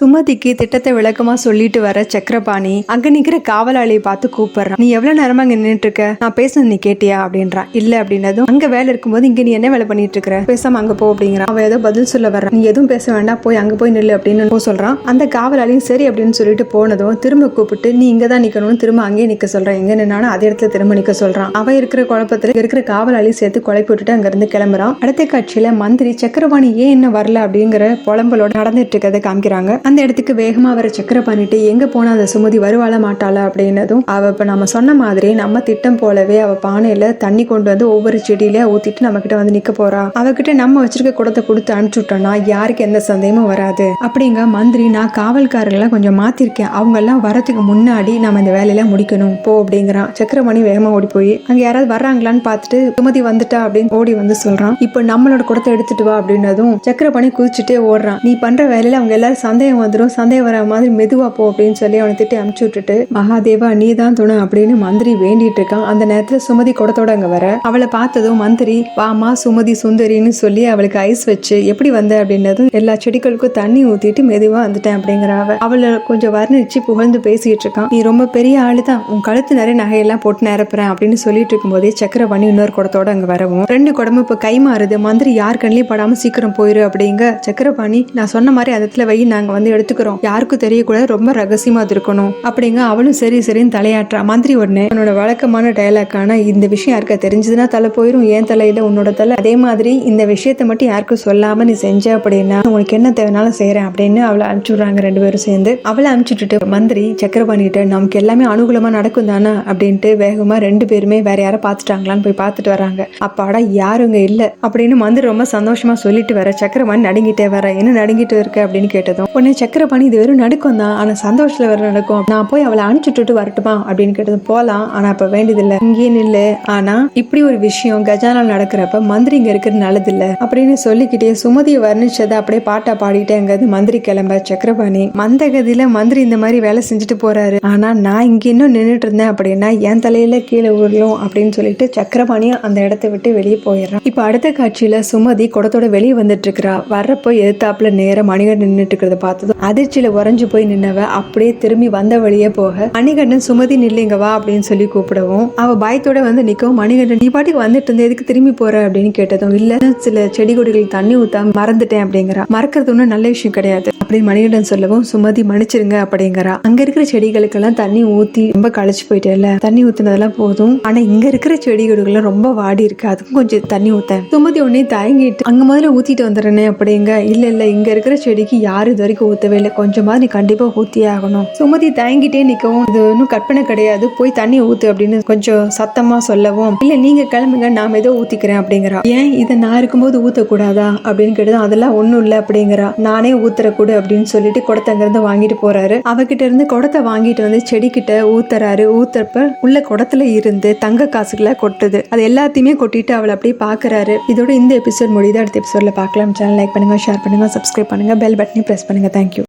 சுமதிக்கு திட்டத்தை விளக்கமா சொல்லிட்டு வர சக்கரபாணி அங்க நிக்கிற காவலாளியை பார்த்து கூப்பிடுறான் நீ எவ்வளவு நேரமா இங்க நின்றுட்டு இருக்க நான் பேசுனது நீ கேட்டியா? அப்படின்றான் இல்ல அப்படின்னதும் அங்க வேலை இருக்கும்போது இங்க நீ என்ன வேலை பண்ணிட்டு இருக்கிற பேசாம அங்க போ அப்படிங்கிறான் அவன் ஏதோ பதில் சொல்ல வர்றான் நீ எதுவும் பேச வேண்டாம் போய் அங்க போய் நில்லு அப்படின்னு போ சொல்றான் அந்த காவலாளியும் சரி அப்படின்னு சொல்லிட்டு போனதும் திரும்ப கூப்பிட்டு நீ இங்க தான் நிக்கணும்னு திரும்ப அங்கேயே நிக்க சொல்றான் எங்க நின்னாலும் அதே இடத்துல திரும்ப நிக்க சொல்றான் அவன் இருக்கிற குழப்பத்துல இருக்கிற காவலாளி சேர்த்து குழப்பி விட்டுட்டு அங்க இருந்து கிளம்புறான் அடுத்த காட்சியில மந்திரி சக்கரபாணி ஏன் என்ன வரல? அப்படிங்கிற புலம்பலோட நடந்துட்டு இருக்கிறத காமிக்கிறாங்க. அந்த இடத்துக்கு வேகமாக வர சக்கரபாணிட்டு எங்கே போனால் அந்த சுமதி வருவாள மாட்டாளா? அப்படின்னதும் அவள் இப்போ நம்ம சொன்ன மாதிரி நம்ம திட்டம் போலவே அவள் பானையில் தண்ணி கொண்டு வந்து ஒவ்வொரு செடியில ஊற்றிட்டு நம்ம கிட்ட வந்து நிற்க போறா. அவகிட்ட நம்ம வச்சிருக்க குடத்தை கொடுத்து அனுப்பிச்சு விட்டோம்னா யாருக்கு எந்த சந்தேகமும் வராது. அப்படிங்க மந்திரி நான் காவல்காரர்கள்லாம் கொஞ்சம் மாற்றிருக்கேன் அவங்க எல்லாம் வரதுக்கு முன்னாடி நம்ம இந்த வேலையில முடிக்கணும். போ அப்படிங்கிறான். சக்கரமணி வேகமாக ஓடி போய் அங்கே யாராவது வர்றாங்களான்னு பார்த்துட்டு சுமதி வந்துட்டா? அப்படின்னு ஓடி வந்து சொல்றான். இப்போ நம்மளோட குடத்தை எடுத்துட்டு வா அப்படின்னதும் சக்கரமணி குதிச்சுட்டே ஓடுறான். நீ பண்ற வேலையில அவங்க எல்லாரும் சந்தேகம் வந்துடும் சந்தேகம் வர மாதிரி மெதுவாக போ அப்படின்னு சொல்லி அவனை திட்டி அமுச்சு விட்டுட்டு மகாதேவா நீ தான் துணை அப்படின்னு மந்திரி வேண்டிட்டு இருக்கான். அந்த நேரத்தில் சுமதி குடத்தோட அங்கே வர அவளை பார்த்ததும் மந்திரி வாமா சுமதி சுந்தரின்னு சொல்லி அவளுக்கு ஐஸ் வச்சு எப்படி வந்த? அப்படின்னதும் எல்லா செடிகளுக்கும் தண்ணி ஊத்திட்டு மெதுவாக வந்துட்டேன் அப்படிங்கிற அவ. அவளை கொஞ்சம் வர்ணிச்சு புகழ்ந்து பேசிட்டு இருக்கான். நீ ரொம்ப பெரிய ஆளு தான் உன் கழுத்து நிறைய நகையெல்லாம் போட்டு நிரப்புறேன் அப்படின்னு சொல்லிட்டு இருக்கும்போதே சக்கர பண்ணி இன்னொரு குடத்தோட அங்கே வரவும் ரெண்டு குடமும் இப்போ கை மாறுது. மந்திரி யார் கண்ணிலையும் படாமல் சீக்கிரம் போயிரு அப்படிங்க சக்கரபாணி நான் சொன்ன மாதிரி அந்த இடத்துல வை. நாங்கள் வந்து எடுத்துக்கிறோம். யாருக்கும் தெரியக்கூடாது ரொம்ப ரகசியமா அது இருக்கணும். அப்படிங்க அவளும் சரி சரின்னு தலையாட்டுறா. மந்திரி உடனே உன்னோட வழக்கமான டயலாக்கான இந்த விஷயம் யாருக்கா தெரிஞ்சதுன்னா தலை போயிரும். ஏன் தலையில உன்னோட தலை. அதே மாதிரி இந்த விஷயத்தை மட்டும் யாருக்கும் சொல்லாம நீ செஞ்ச அப்படின்னா உனக்கு என்ன தேவைனாலும் செய்யறேன் அப்படின்னு அவளை அனுப்பிச்சு விடுறாங்க ரெண்டு பேரும் சேர்ந்து. அவளை அனுப்பிச்சுட்டு மந்திரி சக்கரபாணிகிட்ட நமக்கு எல்லாமே அனுகூலமா நடக்கும் தானே? அப்படின்ட்டு வேகமா ரெண்டு பேருமே வேற யாரை பார்த்துட்டாங்களான்னு போய் பார்த்துட்டு வராங்க. அப்பாடா யாருங்க இல்ல. அப்படின்னு மந்திரி ரொம்ப சந்தோஷமா சொல்லிட்டு வர சக்கரபாணி நடுங்கிட்டே வர என்ன நடுங்கிட்டு இருக்க? அப்படின்னு கேட்டதும் உடனே சக்கரபாணி இது வெறும் நடுக்கம் தான். ஆனால் சந்தோஷத்தில் வேறு நடக்கும். நான் போய் அவளை அனுப்பிச்சுட்டு வரட்டுமா? அப்படின்னு கேட்டது போகலாம் ஆனால் அப்போ வேண்டியதில்லை. இங்கேயே நில்லு. ஆனால் இப்படி ஒரு விஷயம் கஜானால் நடக்கிறப்ப மந்திரி இங்கே இருக்கிறது நல்லதில்லை. அப்படின்னு சொல்லிக்கிட்டே சுமதியை வர்ணிச்சதை அப்படியே பாட்டா பாடிக்கிட்டே அங்கேருந்து மந்திரி கிளம்ப. சக்கரபாணி மந்தகதியில் மந்திரி இந்த மாதிரி வேலை செஞ்சுட்டு போகிறாரு ஆனால் நான் இங்கே இன்னும் நின்றுட்டு இருந்தேன் அப்படின்னா என் தலையில் கீழே உருளும் அப்படின்னு சொல்லிட்டு சக்கரபாணியும் அந்த இடத்த விட்டு வெளியே போயிடுறான். இப்போ அடுத்த காட்சியில் சுமதி குடத்தோட வெளியே வந்துட்டு இருக்கிறா. வர்றப்போ எதிர்த்தாப்புல நேரம் மணிகர் நின்றுட்டு இருக்கிறத பார்த்ததும் அதிர்ச்சியில உறைஞ்சு போய் நின்னவ அப்படியே திரும்பி வந்த வழியே போக மணிகண்டன் சுமதி நில்லுங்க வா அப்படின்னு சொல்லி கூப்பிடவும் அவ பயத்தோட வந்து நிக்கவும் மணிகண்டன் நீ பாட்டுக்கு வந்துட்டு இருந்த எதுக்கு திரும்பி போற? அப்படின்னு கேட்டதும் இல்ல சில செடி கொடிகள் தண்ணி ஊத்தாம மறந்துட்டேன் அப்படிங்கிறா. மறக்கிறது ஒன்றும் நல்ல விஷயம் கிடையாது. அப்படின்னு மணிகண்டன் சொல்லவும் சுமதி மன்னிச்சிருங்க அப்படிங்கிறா. அங்க இருக்கிற செடிகளுக்கெல்லாம் தண்ணி ஊத்தி ரொம்ப களைச்சு போயிட்டேல தண்ணி ஊத்துனதெல்லாம் போதும். ஆனா இங்க இருக்கிற செடி கொடிகள்லாம் ரொம்ப வாடி இருக்கு அதுக்கும் கொஞ்சம் தண்ணி ஊத்தேன். சுமதி உடனே தயங்கிட்டு அங்க முதல்ல ஊத்திட்டு வந்துடுறேனே அப்படிங்க. இல்ல இல்ல இங்க இருக்கிற செடிக்கு யாரு இது வரைக்கும் ஊற்றவே இல்லை கொஞ்சமா நீ கண்டிப்பாக ஊத்தியே ஆகணும். சுமதி தயங்கிட்டே நிற்கவும் இது ஒன்றும் கற்பனை கிடையாது. போய் தண்ணி ஊற்று அப்படின்னு கொஞ்சம் சத்தமா சொல்லவும். இல்லை நீங்க கிளம்புங்க நான் ஏதோ ஊற்றிக்கிறேன் அப்படிங்கிறா. ஏன்? இதை நான் இருக்கும்போது ஊற்றக்கூடாதா அப்படின்னு கேட்டதும் அதெல்லாம் ஒன்றும் இல்லை அப்படிங்கிறா. நானே ஊத்துறக்கூடு அப்படின்னு சொல்லிட்டு குடத்தை அங்கேருந்து வாங்கிட்டு போறாரு. அவகிட்ட இருந்து குடத்தை வாங்கிட்டு வந்து செடிக்கிட்ட ஊத்துறாரு. ஊத்துறப்ப உள்ள குடத்துல இருந்து தங்க காசுகளை கொட்டுது. அது எல்லாத்தையுமே கொட்டிட்டு அவளை அப்படியே பார்க்குறாரு இதோட இந்த எபிசோட் முடியுது? அடுத்த எபிசோட்ல பார்க்கலாம். சேனல் லைக் பண்ணுங்க ஷேர் பண்ணுங்க சப்ஸ்கிரைப் பண்ணுங்க பெல் பட்டனையும் பிரஸ் பண்ணுங்க. Thank you.